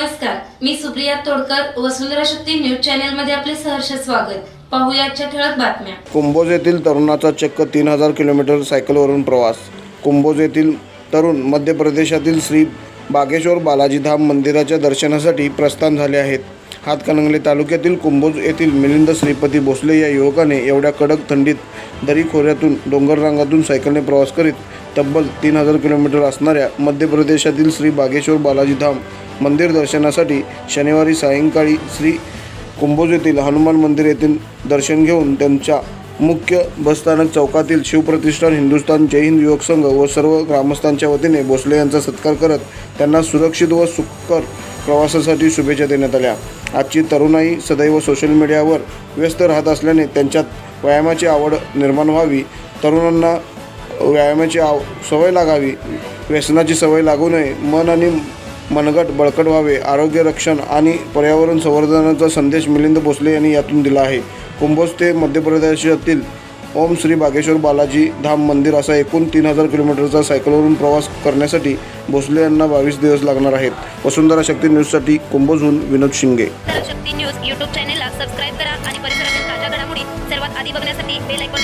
नमस्कार मी Supriya Todkar Vasundhara Shakti news channel मध्ये आपले सहर्ष स्वागत. पाहुयाच्या ठळक बातम्या. कुंभोज येथील तरुणाचा चक्क तीन हजार किलोमीटर सायकलवरून प्रवास. कुंभोज येथील तरुण मध्य प्रदेशातील श्री बागेश्वर बालाजी धाम मंदिराच्या दर्शनासाठी प्रस्थान झाले आहेत. हातकणंगले तालुक्यातील कुंभोज येथील मिलिंद श्रीपती भोसले या युवकाने एवढ्या कडक थंडीत दरी खोऱ्यातून डोंगररांगातून सायकलने प्रवास करीत तब्बल तीन हजार किलोमीटर असणाऱ्या मध्य प्रदेशातील श्री बागेश्वर बालाजी धाम मंदिर दर्शनासाठी शनिवारी सायंकाळी श्री कुंभोज येथील हनुमान मंदिर येथील दर्शन घेऊन त्यांच्या मुख्य बसस्थानक चौकातील शिवप्रतिष्ठान हिंदुस्थान जय हिंद युवक संघ व सर्व ग्रामस्थांच्या वतीने भोसले यांचा सत्कार करत त्यांना सुरक्षित व सुखकर प्रवासासाठी शुभेच्छा देण्यात आल्या. आजची तरुणाई सदैव सोशल मीडियावर व्यस्त राहत असल्याने त्यांच्यात व्यायामाची आवड निर्माण व्हावी तरुणांना व्यायामाची आव सवय लागावी व्यसनाची सवय लागू नये मन आणि मनगट बळकट व्हावे आरोग्य रक्षण आणि पर्यावरण संवर्धनाचा संदेश मिलिंद भोसले यांनी यातून दिला आहे. कुंभोज ते मध्य प्रदेशातील ओम श्री बागेश्वर बालाजी धाम मंदिर असा एकूण तीन हजार किलोमीटरचा सायकलवरून प्रवास करण्यासाठी भोसले यांना बावीस दिवस लागणार आहेत. वसुंधरा शक्ती न्यूजसाठी कुंभोजहून विनोद शिंगे. शक्ती न्यूज यूट्यूब चॅनेलला सबस्क्राईब करा आणि परिसरातील ताज्या घडामोडी सर्वात आधी बघण्यासाठी बेल आयकॉनला